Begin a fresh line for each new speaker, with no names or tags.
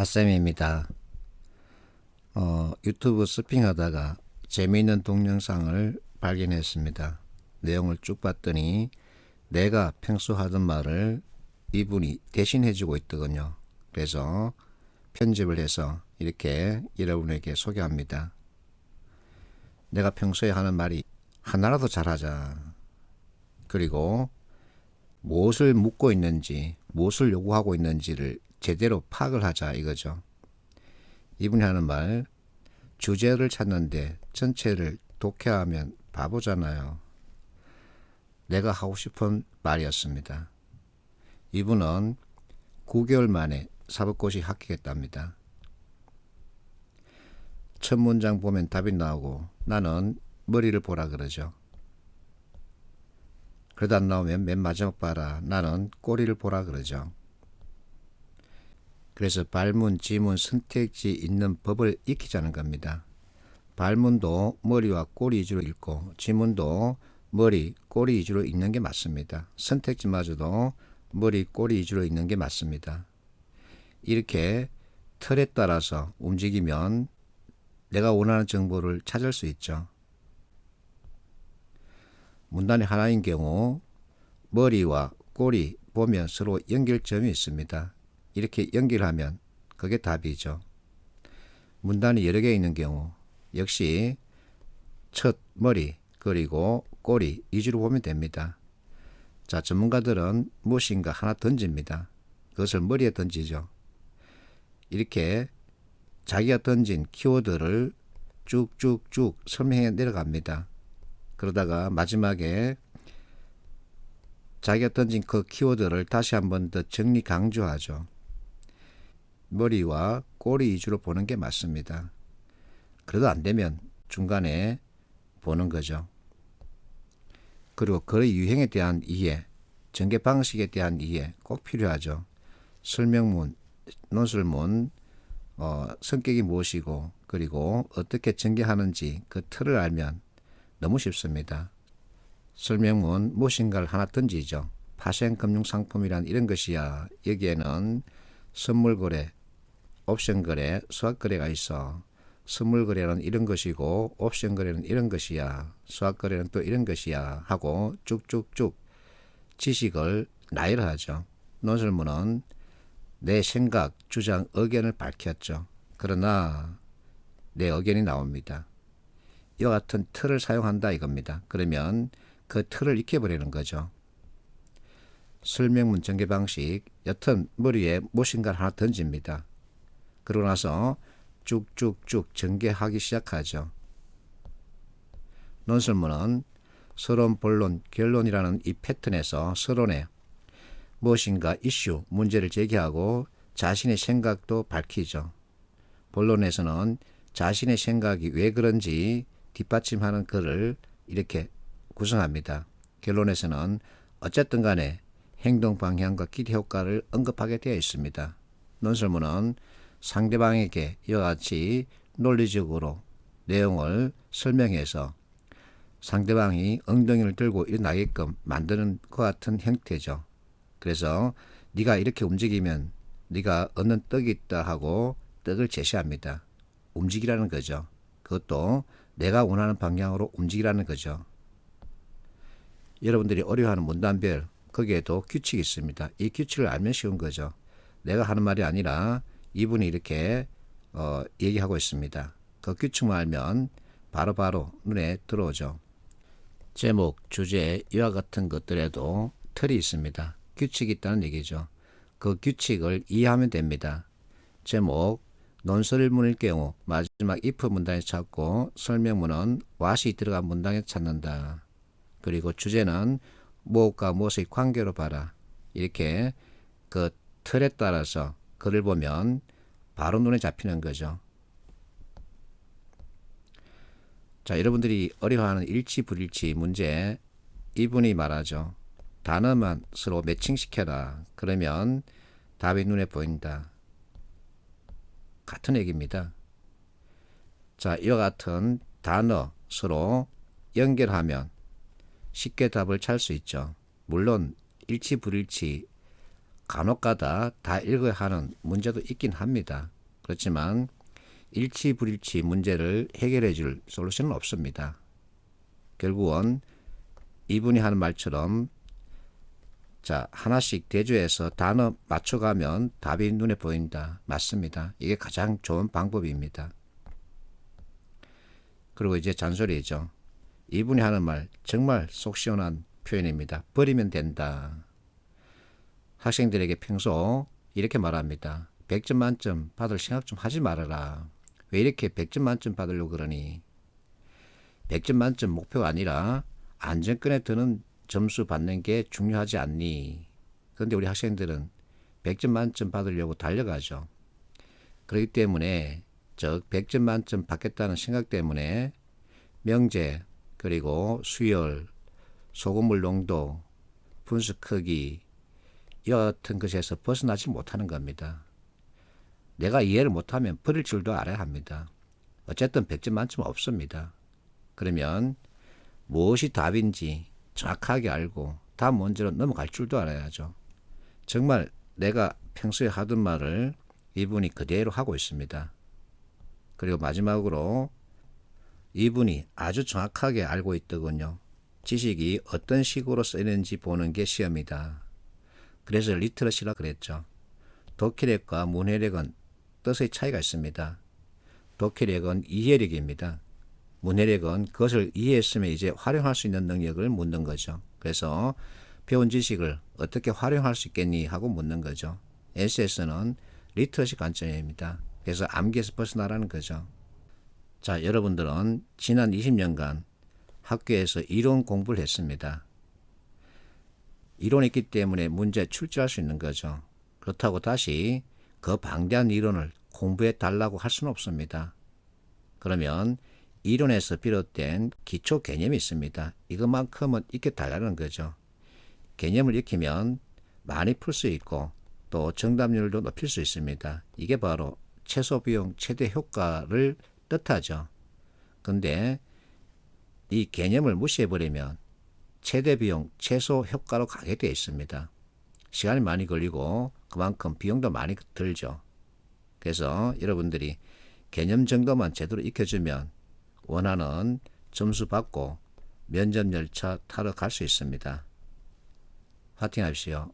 핫쌤입니다. 어, 유튜브 서핑하다가 재미있는 동영상을 발견했습니다. 내용을 쭉 봤더니 내가 평소 하던 말을 이분이 대신해주고 있더군요. 그래서 편집을 해서 이렇게 여러분에게 소개합니다. 내가 평소에 하는 말이 하나라도 잘하자. 그리고 무엇을 묻고 있는지, 무엇을 요구하고 있는지를 제대로 파악을 하자 이거죠. 이분이 하는 말, 주제를 찾는데 전체를 독해하면 바보잖아요. 내가 하고 싶은 말이었습니다. 이분은 9개월 만에 사법고시 합격했답니다. 첫 문장 보면 답이 나오고 나는 머리를 보라 그러죠. 그러다 안 나오면 맨 마지막 봐라. 나는 꼬리를 보라 그러죠. 그래서 발문, 지문, 선택지 있는 법을 익히자는 겁니다. 발문도 머리와 꼬리 위주로 읽고 지문도 머리, 꼬리 위주로 읽는 게 맞습니다. 선택지마저도 머리, 꼬리 위주로 읽는 게 맞습니다. 이렇게 틀에 따라서 움직이면 내가 원하는 정보를 찾을 수 있죠. 문단이 하나인 경우 머리와 꼬리 보면 서로 연결점이 있습니다. 이렇게 연결하면 그게 답이죠. 문단이 여러 개 있는 경우 역시 첫 머리 그리고 꼬리 위주로 보면 됩니다. 자, 전문가들은 무엇인가 하나 던집니다. 그것을 머리에 던지죠. 이렇게 자기가 던진 키워드를 쭉쭉쭉 설명해 내려갑니다. 그러다가 마지막에 자기가 던진 그 키워드를 다시 한 번 더 정리 강조하죠. 머리와 꼬리 위주로 보는 게 맞습니다. 그래도 안 되면 중간에 보는 거죠. 그리고 그 유행에 대한 이해, 전개 방식에 대한 이해 꼭 필요하죠. 설명문, 논술문, 어, 성격이 무엇이고 그리고 어떻게 전개하는지 그 틀을 알면 너무 쉽습니다. 설명문 무엇인가를 하나 던지죠. 파생금융상품이란 이런 것이야. 여기에는 선물거래, 옵션 거래, 수학 거래가 있어. 선물 거래는 이런 것이고 옵션 거래는 이런 것이야. 수학 거래는 또 이런 것이야. 하고 쭉쭉쭉 지식을 나열하죠. 논설문은 내 생각, 주장, 의견을 밝혔죠. 그러나 내 의견이 나옵니다. 이와 같은 틀을 사용한다 이겁니다. 그러면 그 틀을 익혀버리는 거죠. 설명문 전개 방식, 여튼 머리에 무엇인가를 하나 던집니다. 그러고 나서 쭉쭉쭉 전개하기 시작하죠. 논설문은 서론, 본론, 결론이라는 이 패턴에서 서론에 무엇인가 이슈, 문제를 제기하고 자신의 생각도 밝히죠. 본론에서는 자신의 생각이 왜 그런지 뒷받침하는 글을 이렇게 구성합니다. 결론에서는 어쨌든 간에 행동 방향과 기대 효과를 언급하게 되어 있습니다. 논설문은 상대방에게 이와 같이 논리적으로 내용을 설명해서 상대방이 엉덩이를 들고 일어나게끔 만드는 것 같은 형태죠. 그래서 네가 이렇게 움직이면 네가 얻는 떡이 있다 하고 떡을 제시합니다. 움직이라는 거죠. 그것도 내가 원하는 방향으로 움직이라는 거죠. 여러분들이 어려워하는 문단별 거기에도 규칙이 있습니다. 이 규칙을 알면 쉬운 거죠. 내가 하는 말이 아니라 이분이 이렇게 어, 얘기하고 있습니다. 그 규칙만 알면 바로바로 바로 눈에 들어오죠. 제목, 주제, 이와 같은 것들에도 틀이 있습니다. 규칙이 있다는 얘기죠. 그 규칙을 이해하면 됩니다. 제목, 논설문일 경우 마지막 if 문단에 찾고 설명문은 what이 들어간 문단에 찾는다. 그리고 주제는 무엇과 무엇의 관계로 봐라. 이렇게 그 틀에 따라서 글을 보면 바로 눈에 잡히는 거죠. 자, 여러분들이 어려워하는 일치 불일치 문제 이분이 말하죠. 단어만 서로 매칭시켜라. 그러면 답이 눈에 보인다. 같은 얘기입니다. 자, 이와 같은 단어 서로 연결하면 쉽게 답을 찾을 수 있죠. 물론 일치 불일치 간혹가다 다 읽어야 하는 문제도 있긴 합니다. 그렇지만 일치 불일치 문제를 해결해 줄 솔루션은 없습니다. 결국은 이분이 하는 말처럼 자 하나씩 대조해서 단어 맞춰가면 답이 눈에 보인다. 맞습니다. 이게 가장 좋은 방법입니다. 그리고 이제 잔소리죠. 이분이 하는 말 정말 속 시원한 표현입니다. 버리면 된다. 학생들에게 평소 이렇게 말합니다. 100점 만점 받을 생각 좀 하지 말아라. 왜 이렇게 100점 만점 받으려고 그러니? 100점 만점 목표가 아니라 안정권에 드는 점수 받는 게 중요하지 않니? 그런데 우리 학생들은 100점 만점 받으려고 달려가죠. 그렇기 때문에 즉 100점 만점 받겠다는 생각 때문에 명제 그리고 수열, 소금물 농도, 분수 크기 여하튼 것에서 벗어나지 못하는 겁니다. 내가 이해를 못하면 버릴 줄도 알아야 합니다. 어쨌든 100점 만점 없습니다. 그러면 무엇이 답인지 정확하게 알고 다음 문제로 넘어갈 줄도 알아야죠. 정말 내가 평소에 하던 말을 이분이 그대로 하고 있습니다. 그리고 마지막으로 이분이 아주 정확하게 알고 있더군요. 지식이 어떤 식으로 쓰이는지 보는 게 시험이다. 그래서 리트러시라 그랬죠. 독해력과 문해력은 뜻의 차이가 있습니다. 독해력은 이해력입니다. 문해력은 그것을 이해했으면 이제 활용할 수 있는 능력을 묻는 거죠. 그래서 배운 지식을 어떻게 활용할 수 있겠니 하고 묻는 거죠. SS는 리터시 관점입니다. 그래서 암기에서 벗어나라는 거죠. 자, 여러분들은 지난 20년간 학교에서 이론 공부를 했습니다. 이론이 있기 때문에 문제 출제할 수 있는 거죠. 그렇다고 다시 그 방대한 이론을 공부해 달라고 할 수는 없습니다. 그러면 이론에서 비롯된 기초 개념이 있습니다. 이것만큼은 익혀 달라는 거죠. 개념을 익히면 많이 풀 수 있고 또 정답률도 높일 수 있습니다. 이게 바로 최소 비용 최대 효과를 뜻하죠. 근데 이 개념을 무시해버리면 최대 비용 최소 효과로 가게 되어 있습니다. 시간이 많이 걸리고 그만큼 비용도 많이 들죠. 그래서 여러분들이 개념 정도만 제대로 익혀주면 원하는 점수 받고 면접 열차 타러 갈 수 있습니다. 화팅하십시오.